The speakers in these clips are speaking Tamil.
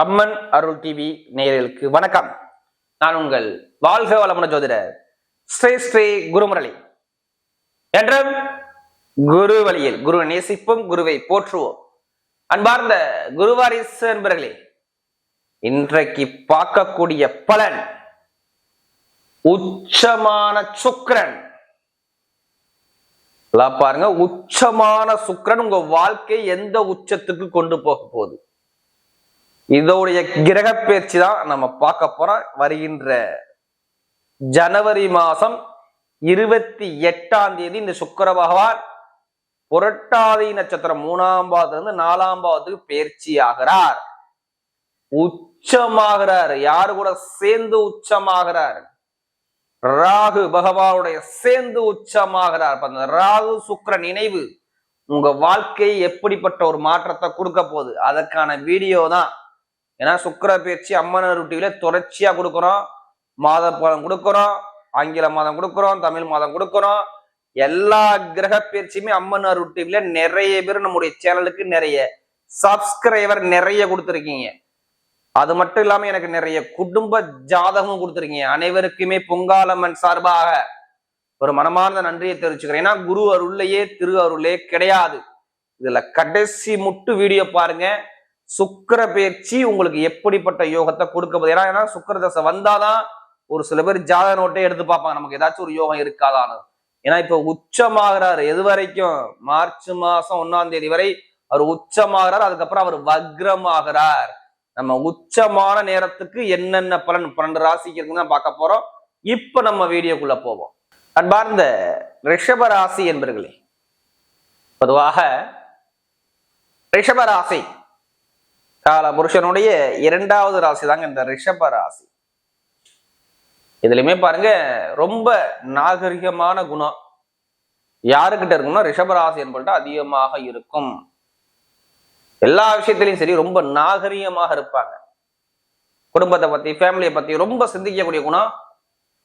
அம்மன் அருள் டிவி நேயர்களுக்கு வணக்கம். நான் உங்கள் வாழ்க வளமுன ஜோதிடர் ஸ்ரீ ஸ்ரீ குருமுரளி. என்றும் குரு வழியில் குரு நேசிப்போம் குருவை போற்றுவோம். அன்பார்ந்த குருவாரிசு என்பர்களே இன்றைக்கு பார்க்கக்கூடிய பலன் உச்சமான சுக்கரன். பாருங்க உச்சமான சுக்கரன் உங்க வாழ்க்கை எந்த உச்சத்துக்கு கொண்டு போக போகுது? இதோடைய கிரக பயிற்சி தான் நம்ம பார்க்க போறோம். வருகின்ற ஜனவரி மாசம் இருபத்தி எட்டாம் தேதி இந்த சுக்கர பகவான் புரட்டாதி நட்சத்திரம் மூணாம் பாவத்திலிருந்து நாலாம் பாவத்துக்கு பயிற்சி ஆகிறார். உச்சமாகிறார். யாரு கூட சேர்ந்து உச்சமாகிறார்? ராகு பகவானுடைய சேர்ந்து உச்சமாகிறார். அந்த ராகு சுக்கிர நினைவு உங்க வாழ்க்கை எப்படிப்பட்ட ஒரு மாற்றத்தை கொடுக்க போகுது? அதற்கான வீடியோ தான் ஏன்னா சுக்கர பயிற்சி அம்மன் டிவில தொடர்ச்சியா கொடுக்குறோம். மாத பலன் கொடுக்குறோம். ஆங்கில மாதம் கொடுக்குறோம். தமிழ் மாதம் கொடுக்குறோம். எல்லா கிரக பயிற்சியுமே அம்மன் அருள் நிறைய பேர் நம்முடைய சேனலுக்கு நிறைய சப்ஸ்கிரைபர் நிறைய கொடுத்துருக்கீங்க. அது மட்டும் இல்லாம எனக்கு நிறைய குடும்ப ஜாதகமும் கொடுத்துருக்கீங்க. அனைவருக்குமே பொங்காலம்மன் சார்பாக ஒரு மனமார்ந்த நன்றியை தெரிவிச்சுக்கிறேன். ஏன்னா குரு அருள்லையே திரு அருளே கிடையாது. இதுல கடைசி முட்டு வீடியோ பாருங்க. சுக்கர பயிற்சி உங்களுக்கு எப்படிப்பட்ட யோகத்தை கொடுக்க போகுது? ஏன்னா ஏன்னா சுக்கிர தசை வந்தாதான் ஒரு சில பேர் ஜாதக நோட்டே எடுத்து பார்ப்பாங்க. நமக்கு ஏதாச்சும் ஒரு யோகம் இருக்காதான்னு. ஏன்னா இப்ப உச்சமாகிறாரு. எது வரைக்கும்? மார்ச் மாசம் ஒன்னாம் தேதி வரை அவர் உச்சமாகிறார். அதுக்கப்புறம் அவர் வக்ரமாகிறார். நம்ம உச்சமான நேரத்துக்கு என்னென்ன பலன்? பன்னெண்டு ராசிக்கு இருக்குன்னு தான் பார்க்க போறோம். இப்ப நம்ம வீடியோக்குள்ள போவோம். அன்பார்ந்த ரிஷப ராசி என்பர்களே பொதுவாக ரிஷப ராசி கால புருஷனுடைய இரண்டாவது ராசி தாங்க இந்த ரிஷப ராசி. இதுலயுமே பாருங்க ரொம்ப நாகரிகமான குணம். யாருக்கிட்ட இருக்கும்னா ரிஷபராசி என்பது அதிகமாக இருக்கும். எல்லா விஷயத்திலையும் சரி ரொம்ப நாகரிகமாக இருப்பாங்க. குடும்பத்தை பத்தி ஃபேமிலியை பத்தி ரொம்ப சிந்திக்கக்கூடிய குணம்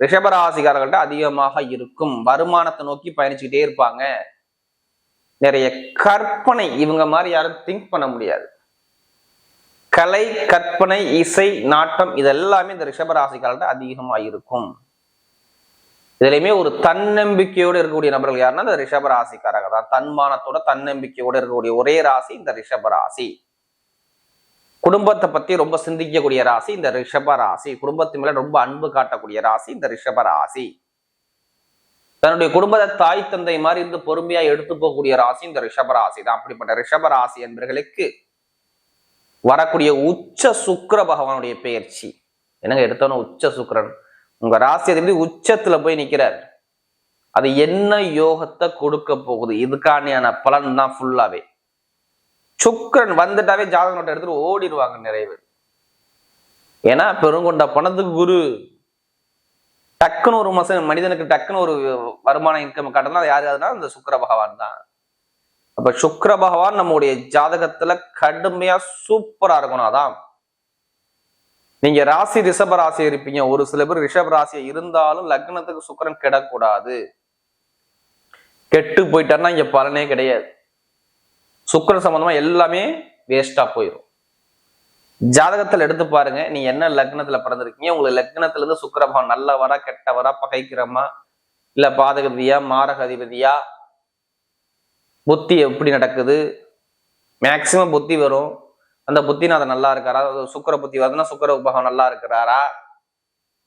ரிஷபராசிக்காரர்கள்ட்ட அதிகமாக இருக்கும். வருமானத்தை நோக்கி பயணிச்சுக்கிட்டே இருப்பாங்க. நிறைய கற்பனை இவங்க மாதிரி யாரும் திங்க் பண்ண முடியாது. கலை கற்பனை இசை நாட்டம் இதெல்லாமே இந்த ரிஷபராசிக்காரர்கிட்ட அதிகமாக இருக்கும் இதுலையுமே ஒரு தன்னம்பிக்கையோடு இருக்கக்கூடிய நபர்கள் யாருன்னா இந்த ரிஷபராசிக்காரங்க தான். தன்மானத்தோட தன்னம்பிக்கையோடு இருக்கக்கூடிய ஒரே ராசி இந்த ரிஷபராசி. குடும்பத்தை பத்தி ரொம்ப சிந்திக்கக்கூடிய ராசி இந்த ரிஷப ராசி குடும்பத்து மேல ரொம்ப அன்பு காட்டக்கூடிய ராசி இந்த ரிஷப ராசி தன்னுடைய குடும்பத்தை தாய் தந்தை மாதிரி இருந்து பொறுமையா எடுத்து போகக்கூடிய ராசி இந்த ரிஷப ராசி தான். அப்படிப்பட்ட ரிஷப ராசி என்பர்களுக்கு வரக்கூடிய உச்ச சுக்கர பகவானுடைய பெயர்ச்சி. என்னங்க எடுத்தோன்னு உச்ச சுக்கரன்? உங்க ராசி அதிபதி உச்சத்துல போய் நிக்கிறார். அது என்ன யோகத்தை கொடுக்க போகுது? இதுக்கான பலன் தான் ஃபுல்லாவே சுக்கரன் வந்துட்டாவே ஜாதக நோட்டை எடுத்துட்டு ஓடிடுவாங்க நிறைவு ஏன்னா பெருங்கொண்ட பணத்துக்கு குரு. டக்குன்னு ஒரு மாசம் மனிதனுக்கு டக்குன்னு ஒரு வருமான இன்கம் காட்டணும் அது யாரு அதுனா இந்த சுக்கர பகவான் தான். அப்ப சுக்கர பகவான் நம்முடைய ஜாதகத்துல கடுமையா சூப்பரா இருக்கணும் அதான். நீங்க ராசி ரிஷப ராசி இருப்பீங்க. ஒரு சில பேர் ரிஷப ராசியா இருந்தாலும் லக்னத்துக்கு சுக்கரன் கெடக்கூடாது. கெட்டு போயிட்டாருன்னா இங்க பலனே கிடையாது. சுக்கரன் சம்பந்தமா எல்லாமே வேஸ்டா போயிடும் ஜாதகத்துல எடுத்து பாருங்க. நீ என்ன லக்னத்துல பிறந்திருக்கீங்க? உங்களுக்கு லக்னத்துல இருந்து சுக்கர நல்லவரா கெட்டவரா பகைக்கிறமா? இல்ல பாதகதியா மாரகதிபதியா புத்தி எப்படி நடக்குது? மேக்சிமம் புத்தி வரும். அந்த புத்திநாதன் நல்லா இருக்காரா? அதாவது சுக்கர புத்தி வருதுன்னா சுக்கர உபகம் நல்லா இருக்கிறாரா?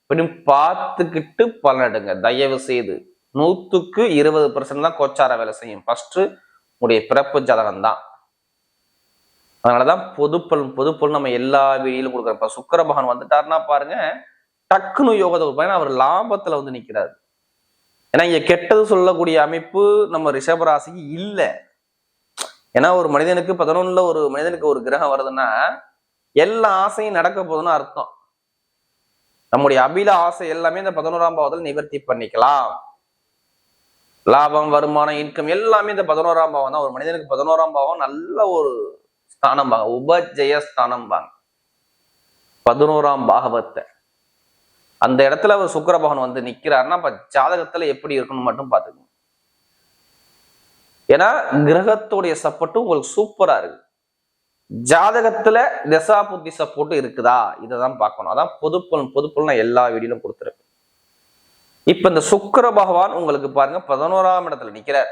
அப்படின்னு பார்த்துக்கிட்டு பலனெடுங்க தயவு செய்து. நூற்றுக்கு இருபது பர்சன்ட் தான் கோச்சார வேலை செய்யும். ஃபஸ்ட்டு உடைய பிறப்பு ஜாதகம் தான் அதனாலதான் பொதுப்பல் பொதுப்பல் நம்ம எல்லா வீடியிலும் கொடுக்குறோம். இப்போ சுக்கர பகவான் வந்துட்டாருன்னா பாருங்க டக்குன்னு யோகத்தை கொடுப்பாங்க அவர் லாபத்தில் வந்து நிற்கிறாரு ஏன்னா இங்க கெட்டது சொல்லக்கூடிய அமைப்பு நம்ம ரிஷபராசிக்கு இல்லை. ஏன்னா ஒரு மனிதனுக்கு பதினொன்னுல ஒரு மனிதனுக்கு ஒரு கிரகம் வருதுன்னா எல்லா ஆசையும் நடக்க போகுதுன்னு அர்த்தம். நம்முடைய அபில ஆசை எல்லாமே இந்த பதினோராம் பாவத்தில் நிவர்த்தி பண்ணிக்கலாம். லாபம் வருமானம் இன்கம் எல்லாமே இந்த பதினோராம் பாவம் தான். ஒரு மனிதனுக்கு பதினோராம் பாவம் நல்ல ஒரு ஸ்தானம் பாங்க உபஜய ஸ்தானம் பாங்க பதினோராம் பாகவத்தை. அந்த இடத்துல அவர் சுக்கர பகவான் வந்து நிற்கிறாருன்னா அப்ப ஜாதகத்துல எப்படி இருக்கணும் மட்டும் பார்த்துக்கணும். ஏன்னா கிரகத்துடைய சப்போர்ட்டும் உங்களுக்கு சூப்பரா இருக்கு. ஜாதகத்துல திசா புத்தி சப்போர்ட் இருக்குதா? இதை தான் பார்க்கணும். அதான் பொதுப்பலன் பொதுப்பலன் நான் எல்லா வீடியிலும் கொடுத்துருப்பேன் இப்ப இந்த சுக்கர பகவான் உங்களுக்கு பாருங்க பதினோராம் இடத்துல நிக்கிறார்.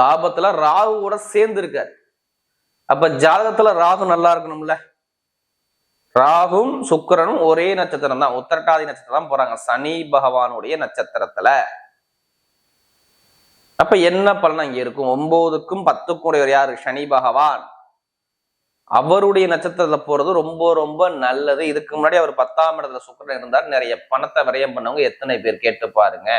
லாபத்துல ராகு கூட சேர்ந்து இருக்கார் அப்ப ஜாதகத்துல ராகு நல்லா இருக்கணும்ல? ராகும் சுக்கரனும் ஒரே நட்சத்திரம் தான் உத்தரட்டாதி நட்சத்திரம் தான் போறாங்க. சனி பகவானுடைய நட்சத்திரத்துல. அப்ப என்ன பலன் அங்க இருக்கும்? ஒன்பதுக்கும் பத்துக்கும் உடையவர் யாரு? சனி பகவான். அவருடைய நட்சத்திரத்துல போறது ரொம்ப ரொம்ப நல்லது. இதுக்கு முன்னாடி அவர் பத்தாம் இடத்துல சுக்கரன் இருந்தார். நிறைய பணத்தை விரயம் பண்ணவங்க எத்தனை பேர் கேட்டு பாருங்க.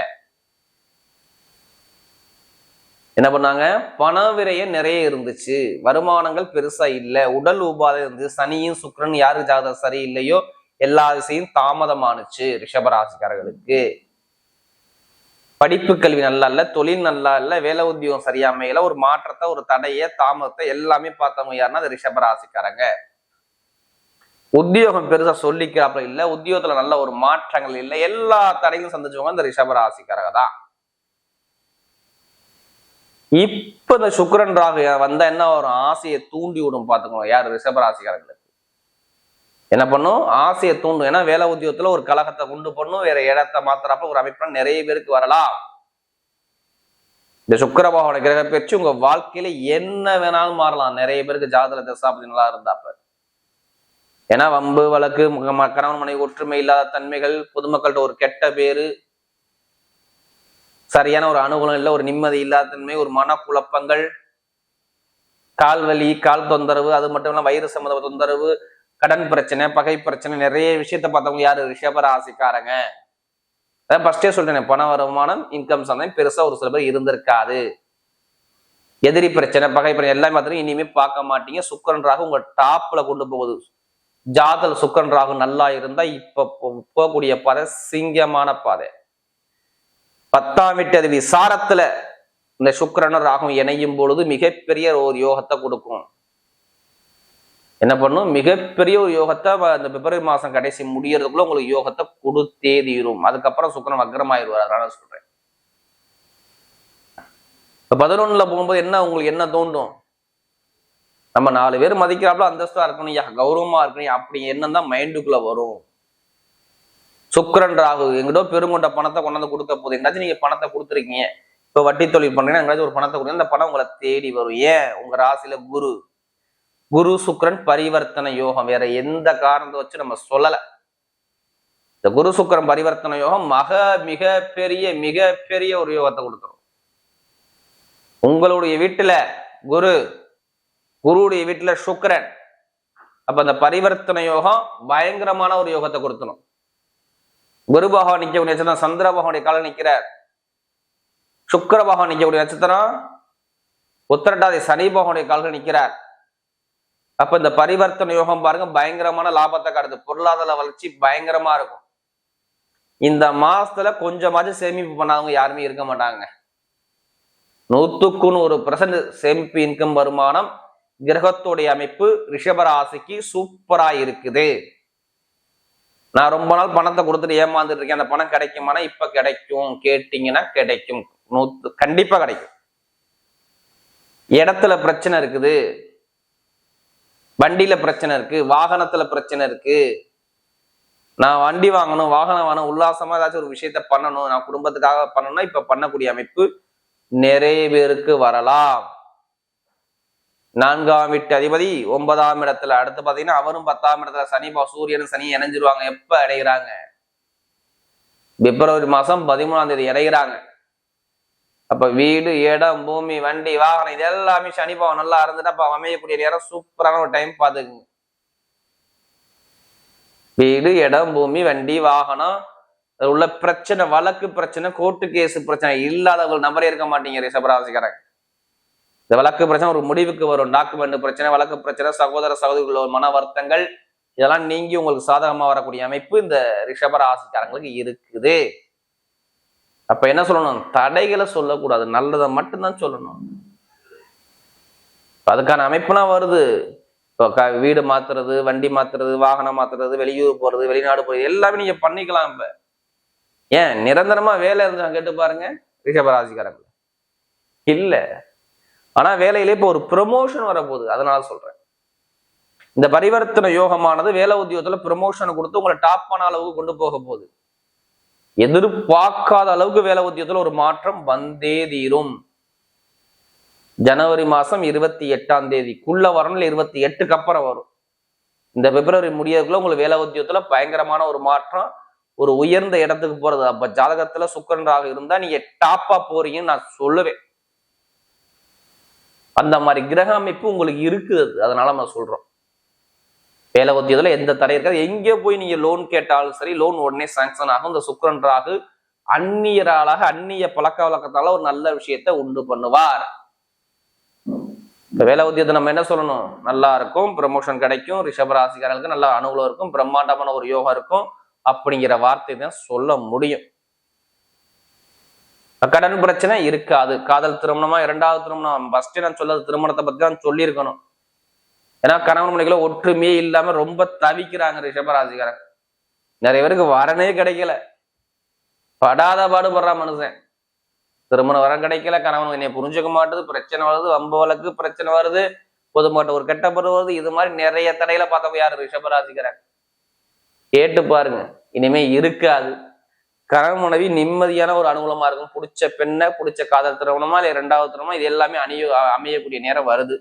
என்ன பண்ணாங்க? பண விரயம் நிறைய இருந்துச்சு. வருமானங்கள் பெருசா இல்ல. உடல் உபாதை இருந்து சனியும் சுக்கரன் யாரு ஜாதகம் சரியில்லையோ எல்லா விஷயம் தாமதமானுச்சு ரிஷபராசிக்காரர்களுக்கு. படிப்பு கல்வி நல்லா இல்ல தொழில் நல்லா இல்ல வேலை உத்தியோகம் சரியா அமையல ஒரு மாற்றத்தை ஒரு தடையை தாமதத்தை எல்லாமே பார்த்தவங்க யாருன்னா அது ரிஷபராசிக்காரங்க. உத்தியோகம் பெருசா சொல்லிக்கிறாப்புல இல்ல உத்தியோகத்துல நல்ல ஒரு மாற்றங்கள் இல்லை எல்லா தடையும் சந்திச்சவங்க இந்த ரிஷபராசிக்காரங்க தான். இப்ப இந்த சுக்கரன் ராகு வந்தா என்ன வரும்? ஆசையை தூண்டி விடும் பாத்துக்கணும் யார்? ரிஷபராசிக்காரங்களுக்கு. என்ன பண்ணும்? ஆசையை தூண்டும். ஏன்னா வேலை உத்தியோகத்துல ஒரு கழகத்தை உண்டு பண்ணும். வேற இடத்தை மாத்திரப்ப ஒரு அமைப்பு நிறைய பேருக்கு வரலாம். இந்த சுக்கரபாவோட கிரக பெற்று உங்க வாழ்க்கையில என்ன வேணாலும் மாறலாம். நிறைய பேருக்கு ஜாதக தசாபதி நல்லா இருந்தாப்ப. ஏன்னா வம்பு வழக்கு ம- கணவன் மனைவி ஒற்றுமை இல்லாத தன்மைகள் பொதுமக்கள்கிட்ட ஒரு கெட்ட பேரு சரியான ஒரு அனுகூலம் இல்லை ஒரு நிம்மதி இல்லாத தன்மை ஒரு மனக்குழப்பங்கள் கால் வலி கால் தொந்தரவு அது மட்டும் இல்லாமல் வயிறு சம்மந்த தொந்தரவு கடன் பிரச்சனை பகை பிரச்சனை நிறைய விஷயத்த பார்த்தவங்க யாரு? ரிஷப ராசிக்காரங்க. அதான் ஃபர்ஸ்டே சொல்லிட்டேன் பண வருமானம் இன்கம் சம்பந்தம் பெருசா ஒரு சில பேர் இருந்திருக்காது. எதிரி பிரச்சனை பகை பிரச்சனை எல்லாமே பார்த்துட்டு இனிமே பார்க்க மாட்டீங்க. சுக்கரன் ராகு உங்க டாப்ல கொண்டு போகுது. ஜாதல் சுக்கரன் ராகு நல்லா இருந்தா இப்ப போகக்கூடிய பாதை சிங்கமான பாதை. பத்தாம் வீட்டு அதிபதி சாரத்துல இந்த சுக்கிரனும் ராகும் இணையும் பொழுது மிகப்பெரிய ஒரு யோகத்தை கொடுக்கும். என்ன பண்ணும்? மிகப்பெரிய ஒரு யோகத்தை அந்த இந்த பிப்ரவரி மாசம் கடைசி முடியறதுக்குள்ள உங்களுக்கு யோகத்தை கொடுத்தே தீரும். அதுக்கப்புறம் சுக்கிரன் வக்ரமாயிருவார். அதனால சொல்றேன். இப்ப பதினொன்னுல போகும்போது என்ன உங்களுக்கு என்ன தோண்டும் நம்ம நாலு பேர் மதிக்கிறாப்புல அந்தஸ்தா இருக்கணும் யா, கௌரவமா இருக்கணும் அப்படி எண்ணம் தான் மைண்டுக்குள்ள வரும். சுக்கரன் ராகு எங்கிட்ட பெருங்கொண்ட பணத்தை கொண்டாந்து கொடுக்க போகுது. எங்காச்சும் நீங்க பணத்தை கொடுத்துருக்கீங்க. இப்ப வட்டி தொழில் பண்றீங்கன்னா எங்காச்சும் ஒரு பணத்தை கொடுங்க. அந்த பணம் உங்களை தேடி வரும். ஏன்? உங்க ராசியில குரு. குரு சுக்கரன் பரிவர்த்தனை யோகம். வேற எந்த காரணத்தை வச்சு நம்ம சொல்லல. இந்த குரு சுக்கரன் பரிவர்த்தனை யோகம் மக மிக பெரிய மிக பெரிய ஒரு யோகத்தை கொடுத்துரும். உங்களுடைய வீட்டுல குரு குருடைய வீட்டுல சுக்கரன். அப்ப அந்த பரிவர்த்தனை யோகம் பயங்கரமான ஒரு யோகத்தை கொடுத்துரும். குரு பகவான் நிற்கக்கூடிய நட்சத்திரம் சந்திர பகவானுடைய காலம் நிற்கிறார். சுக்கர பகவான் நிற்கக்கூடிய நட்சத்திரம் உத்தரட்டாதி சனி பகவானுடைய கால்கள் நிற்கிறார். அப்ப இந்த பரிவர்த்தனை யோகம் பாருங்க பயங்கரமான லாபத்தை காட்டுது. பொருளாதார வளர்ச்சி பயங்கரமா இருக்கும். இந்த மாசத்துல கொஞ்சமாச்சும் சேமிப்பு பண்ணாதவங்க யாருமே இருக்க மாட்டாங்க. நூத்துக்குன்னு ஒரு பர்சன்ட் சேமிப்பு இன்கம் வருமானம் கிரகத்துடைய அமைப்பு ரிஷபராசிக்கு சூப்பரா இருக்குது. நான் ரொம்ப நாள் பணத்தை கொடுத்துட்டு ஏமாந்துட்டு இருக்கேன். அந்த பணம் கிடைக்குமானா இப்ப கிடைக்கும். கேட்டீங்கன்னா கிடைக்கும். நூத்து கண்டிப்பா கிடைக்கும். இடத்துல பிரச்சனை இருக்குது. வண்டியில பிரச்சனை இருக்கு. வாகனத்துல பிரச்சனை இருக்கு. நான் வண்டி வாங்கணும் வாகனம் வாங்கணும் உல்லாசமா ஏதாச்சும் ஒரு விஷயத்த பண்ணணும். நான் குடும்பத்துக்காக பண்ணணும்னா இப்ப பண்ணக்கூடிய அமைப்பு நிறைய பேருக்கு வரலாம். நான்காம் வீட்டு அதிபதி ஒன்பதாம் இடத்துல. அடுத்து பாத்தீங்கன்னா அவரும் பத்தாம் இடத்துல சனி பா- சூரியனும் சனி இணைஞ்சிருவாங்க. எப்ப இணைகிறாங்க? பிப்ரவரி மாசம் பதிமூணாம் தேதி இணைகிறாங்க. அப்ப வீடு இடம் பூமி வண்டி வாகனம் இது எல்லாமே சனி பவன் நல்லா இருந்துட்டு அப்ப அமையக்கூடிய நேரம் சூப்பரான ஒரு டைம் பாத்துக்குங்க. வீடு இடம் பூமி வண்டி வாகனம் உள்ள பிரச்சனை வழக்கு பிரச்சனை கோர்ட்டு கேஸ் பிரச்சனை இல்லாதவங்க நபரே இருக்க மாட்டீங்க ரிஷபராசிக்காரங்க. இந்த வழக்கு பிரச்சனை ஒரு முடிவுக்கு வரும். டாக்குமெண்ட் பிரச்சனை வழக்கு பிரச்சனை சகோதர சகோதரிகளோட மன வருத்தங்கள் இதெல்லாம் நீங்கி உங்களுக்கு சாதகமா வரக்கூடிய அமைப்பு இந்த ரிஷபராசிக்காரங்களுக்கு இருக்குது. அப்ப என்ன சொல்லணும்? தடைகளை சொல்லக்கூடாது. நல்லதை மட்டும்தான் சொல்லணும். அதுக்கான அமைப்புலாம் வருது. இப்போ க- வீடு மாத்துறது வண்டி மாத்துறது வாகனம் மாத்துறது வெளியூர் போறது வெளிநாடு போறது எல்லாமே நீங்க பண்ணிக்கலாம் இப்ப. ஏன்? நிரந்தரமா வேலை இருந்தா கேட்டு பாருங்க ரிஷபராசிக்காரங்க இல்ல. ஆனா வேலையிலே இப்போ ஒரு ப்ரொமோஷன் வரப்போகுது. அதனால சொல்றேன். இந்த பரிவர்த்தனை யோகமானது வேலை உத்தியோகத்துல ப்ரொமோஷன் கொடுத்து உங்களை டாப் பண்ண அளவுக்கு கொண்டு போக போகுது. எதிர்பார்க்காத அளவுக்கு வேலை உத்தியோகத்துல ஒரு மாற்றம் வந்தே தீரும். ஜனவரி மாசம் இருபத்தி எட்டாம் தேதிக்குள்ள வரணும் இருபத்தி எட்டுக்கு அப்புறம் வரும். இந்த பிப்ரவரி முடியறதுக்குள்ள உங்களுக்கு வேலை உத்தியோகத்துல பயங்கரமான ஒரு மாற்றம் ஒரு உயர்ந்த இடத்துக்கு போறது. அப்ப ஜாதகத்துல சுக்கரன்றாக இருந்தா நீங்க டாப்பா போறீங்கன்னு நான் சொல்லுவேன். அந்த மாதிரி கிரக அமைப்பு உங்களுக்கு இருக்குது. அது. அதனால நம்ம சொல்றோம். வேலை ஒத்தியதுல எந்த தடை இருக்காது. எங்கே போய் நீங்க லோன் கேட்டாலும் சரி லோன் உடனே சாங்ஷன் ஆகும். இந்த சுக்கரன் ராகு அந்நியராளாக அந்நிய பழக்க வழக்கத்தால ஒரு நல்ல விஷயத்தை உண்டு பண்ணுவார். இந்த வேலை உத்தியத்தை நம்ம என்ன சொல்லணும்? நல்லா இருக்கும் ப்ரமோஷன் கிடைக்கும் ரிஷபராசிக்காரர்களுக்கு நல்ல அனுகூலம் இருக்கும் பிரம்மாண்டமான ஒரு யோகம் இருக்கும் அப்படிங்கிற வார்த்தை தான் சொல்ல முடியும். கடன் பிரச்சனை இருக்காது. காதல் திருமணமா இரண்டாவது திருமணம் ஃபர்ஸ்ட் நான் சொல்லாத திருமணத்தை பத்தி தான் சொல்லியிருக்கணும். ஏன்னா கணவன் மனைக்குள்ள ஒற்றுமையே இல்லாம ரொம்ப தவிக்கிறாங்க ரிஷபராசிக்காரங்க நிறைய பேருக்கு வரனே கிடைக்கல. படாத பாடுபடுறா மனுஷன். திருமணம் வரம் கிடைக்கல கணவன் என்னை புரிஞ்சுக்க மாட்டுது பிரச்சனை வருது வம்பு வழக்கு பிரச்சனை வருது பொதுமாட்ட ஒரு கெட்ட பொருள் வருது இது மாதிரி நிறைய தடையில பார்த்தவங்க யாரு? ரிஷபராசிக்கிறேன் கேட்டு பாருங்க. இனிமே இருக்காது. கணவன் மனைவி நிம்மதியான ஒரு அனுகூலமா இருக்கும். பிடிச்ச பெண்ணை பிடிச்ச காதல் திருமணமா இல்லை ரெண்டாவது திருமணம் இது எல்லாமே அணிய அமையக்கூடிய நேரம் வருது.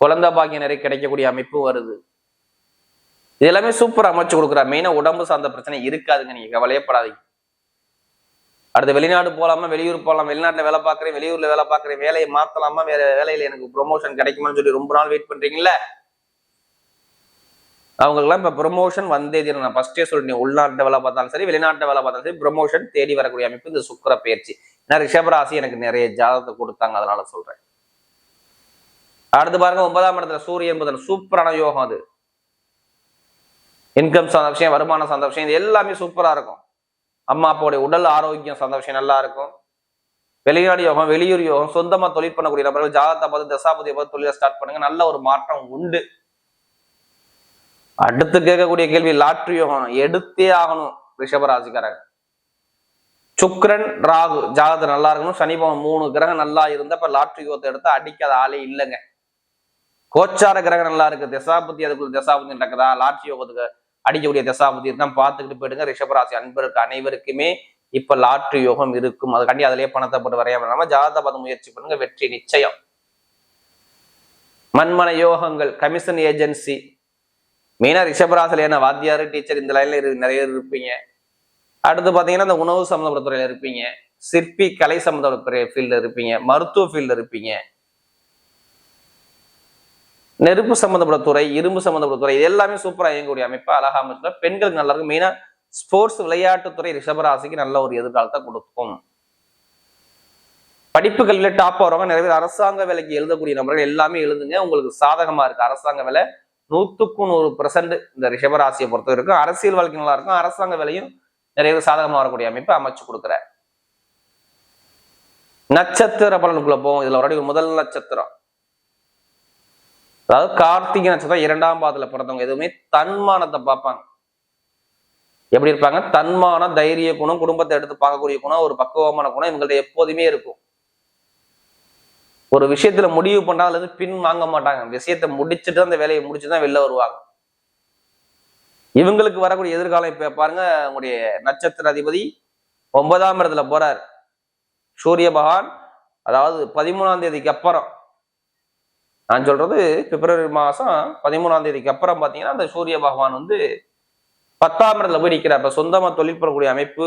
குழந்தை பாக்கியம் நிறைய கிடைக்கக்கூடிய அமைப்பு வருது. இது எல்லாமே சூப்பர் அமைச்சு கொடுக்குறா மெயினா உடம்பு சார்ந்த பிரச்சனை இருக்காதுங்க. நீங்க கவலையப்படாதீங்க. அடுத்து வெளிநாடு போகலாமா வெளியூர் போகலாம் வெளிநாட்டுல வேலை பார்க்குறேன் வெளியூர்ல வேலை பார்க்குறேன் வேலையை மாத்தலாமா வேற வேலையில எனக்கு ப்ரொமோஷன் கிடைக்குமான்னு சொல்லி ரொம்ப நாள் வெயிட் பண்ணுறீங்களே அவங்களுக்குலாம் இப்போ ப்ரொமோஷன் வந்தே தீரும் நான் ஃபர்ஸ்டே சொல்லிட்டேன் உள்நாட்டு வேலை பார்த்தாலும் சரி வெளிநாட்டு வேலை பார்த்தாலும் சரி ப்ரொமோஷன் தேடி வரக்கூடிய அமைப்பு இந்த சுக்கர பயிற்சி. ஏன்னா ரிஷபராசி எனக்கு நிறைய ஜாதகத்தை கொடுத்தாங்க அதனால சொல்றேன். அடுத்து பாருங்க ஒன்பதாம் இடத்துல சூரியன் புதன். சூப்பரான யோகம் அது. இன்கம் சந்தோஷம் விஷயம் வருமானம் விஷயம் இது எல்லாமே சூப்பரா இருக்கும். அம்மா அப்பாவுடைய உடல் ஆரோக்கியம் சந்தோஷம் விஷயம் நல்லா இருக்கும். வெளிநாடு யோகம் வெளியூர் யோகம் சொந்தமா தொழில் பண்ணக்கூடிய நபர்கள் ஜாதகத்தை பார்த்து தசாபதியை பார்த்து தொழிலை ஸ்டார்ட் பண்ணுங்க. நல்ல ஒரு மாற்றம் உண்டு. அடுத்து கேட்கக்கூடிய கேள்வி லாட்ரி யோகம். எடுத்தே ஆகணும் ரிஷபராசிக்காரங்க சுக்ரன் ராகு ஜாதகத்தை நல்லா இருக்கணும். சனி மூணு கிரகம் நல்லா இருந்தா இப்ப லாட்ரி யோகத்தை எடுத்து அடிக்காத ஆளே இல்லைங்க. கோச்சார கிரகம் நல்லா இருக்கு. திசாபுத்தி அதுக்குள்ள திசாபுத்தி நடக்குதா? லாட்ரி யோகத்துக்கு அடிக்கக்கூடிய திசாபுத்தி தான் பார்த்துக்கிட்டு போயிடுங்க. ரிஷபராசி அன்பருக்கு அனைவருக்குமே இப்ப லாட்ரி யோகம் இருக்கும். அதுக்காண்டி அதிலேயே பணத்தை போட்டு வரையாம இல்லாம ஜாதக பார்த்து முயற்சி பண்ணுங்க. வெற்றி நிச்சயம். மண்மன யோகங்கள் கமிஷன் ஏஜென்சி மெயினாக ரிஷபராசில் என்ன வாத்தியார் டீச்சர் இந்த லைனில் இரு நிறைய பேர் இருப்பீங்க. அடுத்து பார்த்தீங்கன்னா இந்த உணவு சம்மந்தப்பட்ட துறையில் இருப்பீங்க. சிற்பி கலை சம்மந்தப்பட்ட ஃபீல்டில் இருப்பீங்க. மருத்துவ ஃபீல்டில் இருப்பீங்க. நெருப்பு சம்மந்தப்பட்ட துறை இரும்பு சம்மந்தப்பட்ட துறை இது எல்லாமே சூப்பராக இயங்கக்கூடிய அமைப்பாக அழகாக அமைப்பு பெண்களுக்கு நல்லா இருக்கும் மெயினாக ஸ்போர்ட்ஸ் விளையாட்டுத்துறை ரிஷபராசிக்கு நல்ல ஒரு எதிர்காலத்தை கொடுக்கும். படிப்பு கல்வியில டாப் வரவங்க நிறைய பேர் அரசாங்க வேலைக்கு எழுதக்கூடிய நபர்கள் எல்லாமே எழுதுங்க. உங்களுக்கு சாதகமா இருக்கு. அரசாங்க வேலை நூற்றுக்கு நூறு பர்சன்ட் இந்த ரிஷபராசியை பொறுத்த வரைக்கும் அரசியல் வாழ்க்கை நல்லா இருக்கும். அரசாங்க வேலையும் நிறைய பேர் சாதகமா வரக்கூடிய அமைப்பை அமைச்சு கொடுக்குற. நட்சத்திர பலனுக்குள்ள போவோம். இதுல ஒரு முதல் நட்சத்திரம். அதாவது கார்த்திகை நட்சத்திரம் இரண்டாம் பாதத்துல பிறந்தவங்க எதுவுமே தன்மானத்தை பார்ப்பாங்க. எப்படி இருப்பாங்க? தன்மான தைரிய குணம் குடும்பத்தை எடுத்து பார்க்கக்கூடிய குணம் ஒரு பக்குவமான குணம் இவங்கள்ட்ட எப்போதுமே இருக்கும். ஒரு விஷயத்துல முடிவு பண்ணா அதுல இருந்து பின் வாங்க மாட்டாங்க. விஷயத்தை முடிச்சுட்டு அந்த வேலையை முடிச்சுட்டு தான் வெளில வருவாங்க. இவங்களுக்கு வரக்கூடிய எதிர்காலம் இப்ப பாருங்க உங்களுடைய நட்சத்திர அதிபதி ஒன்பதாம் இடத்துல போறார். சூரிய பகவான் அதாவது பதிமூணாம் தேதிக்கு அப்புறம். நான் சொல்றது பிப்ரவரி மாசம் பதிமூணாம் தேதிக்கு அப்புறம் பாத்தீங்கன்னா அந்த சூரிய பகவான் வந்து பத்தாம் இடத்துல போய் நிற்கிறார் இப்ப சொந்தமா தொழில் பெறக்கூடிய அமைப்பு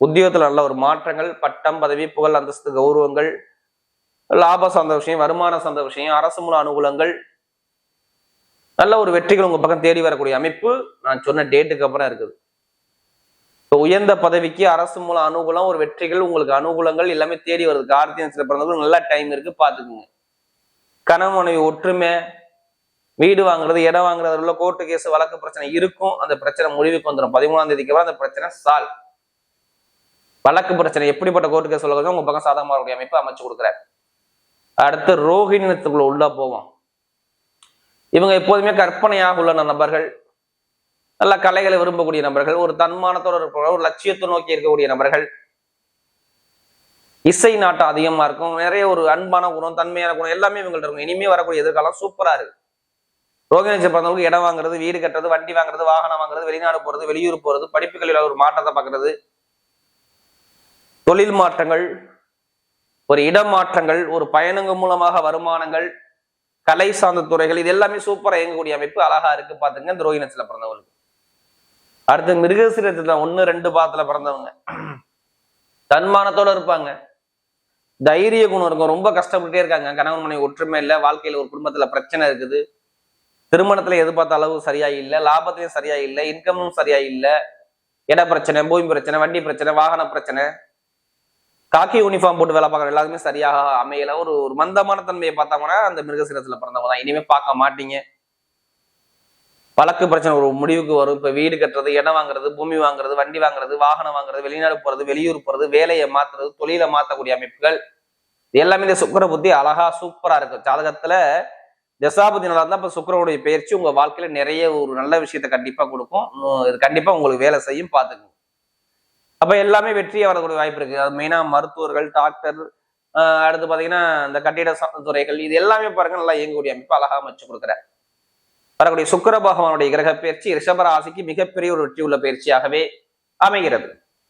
உத்தியோகத்துல நல்ல ஒரு மாற்றங்கள் பட்டம் பதவி புகழ் அந்தஸ்து கௌரவங்கள் லாப சார்ந்த விஷயம் வருமான சார்ந்த விஷயம் அரசு மூல அனுகூலங்கள். நல்ல ஒரு வெற்றிகள் உங்க பக்கம் தேடி வரக்கூடிய அமைப்பு. நான் சொன்ன டேட்டுக்கு அப்புறம் இருக்குது. இப்போ உயர்ந்த பதவிக்கு அரசு மூல அனுகூலம் ஒரு வெற்றிகள் உங்களுக்கு அனுகூலங்கள் எல்லாமே தேடி வருது. கார்த்திகை நட்சத்திரம் நல்ல டைம் இருக்கு பாத்துக்குங்க கணவன் மனைவி ஒற்றுமை வீடு வாங்குறது இடம் வாங்குறது உள்ள கோர்ட்டு கேஸ் வழக்கு பிரச்சனை இருக்கும். அந்த பிரச்சனை முடிவுக்கு வந்துடும் பதிமூணாம் தேதிக்கு அப்புறம் அந்த பிரச்சனை சால் வழக்கு பிரச்சனை எப்படிப்பட்ட கோர்ட்டு கேஸ் வழக்கு உங்க பக்கம் சாதகமாக அமைப்பு அமைச்சு கொடுக்குறாரு. அடுத்து ரோஹிணி உள்ள போவோம் இவங்க எப்போதுமே கற்பனையாக உள்ள நபர்கள். நல்ல கலைகளை விரும்பக்கூடிய நபர்கள் ஒரு தன்மானத்தோட இருப்பவர்கள் ஒரு லட்சியத்தை நோக்கி இருக்கக்கூடிய நபர்கள். இசை நாட்டம் அதிகமா இருக்கும். நிறைய ஒரு அன்பான குணம் தன்மையான குணம் எல்லாமே இவங்கள்ட்ட இருக்கும். இனிமே வரக்கூடிய எதிர்காலம் சூப்பரா இருக்கு. ரோகிணி பிறந்தவங்க பிறந்தவங்களுக்கு இடம் வாங்குறது வீடு கட்டுறது வண்டி வாங்குறது வாகனம் வாங்குறது வெளிநாடு போறது வெளியூர் போறது படிப்புகளில் ஒரு மாற்றத்தை பார்க்கறது. தொழில் மாற்றங்கள் ஒரு இடம் மாற்றங்கள் ஒரு பயணங்கள் மூலமாக வருமானங்கள் கலை சார்ந்த துறைகள் இது எல்லாமே சூப்பரா இயங்கக்கூடிய அமைப்பு அழகா இருக்கு. பாத்துங்க இந்த ரோஹி பிறந்தவங்களுக்கு. அடுத்து மிருகசீரத்துல ஒன்னு ரெண்டு பாத்துல பிறந்தவங்க. தன்மானத்தோட இருப்பாங்க. தைரிய குணம் இருக்கும். ரொம்ப கஷ்டப்பட்டுட்டே இருக்காங்க. கணவன் மனைவி ஒற்றுமை இல்லை. வாழ்க்கையில ஒரு குடும்பத்துல பிரச்சனை இருக்குது. திருமணத்துல எதிர்பார்த்த அளவு சரியா இல்லை. லாபத்திலையும் சரியா இல்லை. இன்கமும் சரியா இல்லை. இட பிரச்சனை பூமி பிரச்சனை வண்டி பிரச்சனை வாகன பிரச்சனை. காக்கி யூனிஃபார்ம் போட்டு வேலை பார்க்குற எல்லாருமே சரியாக அமையல. ஒரு ஒரு மந்தமான தன்மையை பார்த்தோம்னா அந்த மிருகசீரத்தில் பிறந்தவங்க தான். இனிமே பார்க்க மாட்டீங்க. வழக்கு பிரச்சனை ஒரு முடிவுக்கு வரும். இப்ப வீடு கட்டுறது இடம் வாங்குறது பூமி வாங்குறது வண்டி வாங்குறது வாகனம் வாங்குறது வெளிநாடு போறது வெளியூர் போறது வேலையை மாத்துறது தொழிலை மாத்தக்கூடிய அமைப்புகள். இது எல்லாமே இந்த சுக்கர புத்தி அழகா சூப்பரா இருக்கும் ஜாதகத்துல தசாபதி நல்லா இருந்தால் இப்போ சுக்கரனுடைய பயிற்சி உங்கள் வாழ்க்கையில நிறைய ஒரு நல்ல விஷயத்த கண்டிப்பா கொடுக்கும். இது கண்டிப்பா உங்களுக்கு வேலை செய்யும். பார்த்துக்கோங்க. அப்போ எல்லாமே வெற்றியாக வரக்கூடிய வாய்ப்பு இருக்குது அது மெயினா மருத்துவர்கள் டாக்டர் அடுத்து பார்த்தீங்கன்னா இந்த கட்டிட ச- துறைகள் இது எல்லாமே பாருங்க நல்லா இயங்கக்கூடிய அமைப்பு அழகா அமைச்சு கொடுக்குறேன் வரக்கூடிய சுக்கர பகவானுடைய கிரக பயிற்சி ரிஷபராசிக்கு மிகப்பெரிய ஒரு வெற்றி உள்ள பயிற்சியாகவே அமைகிறது.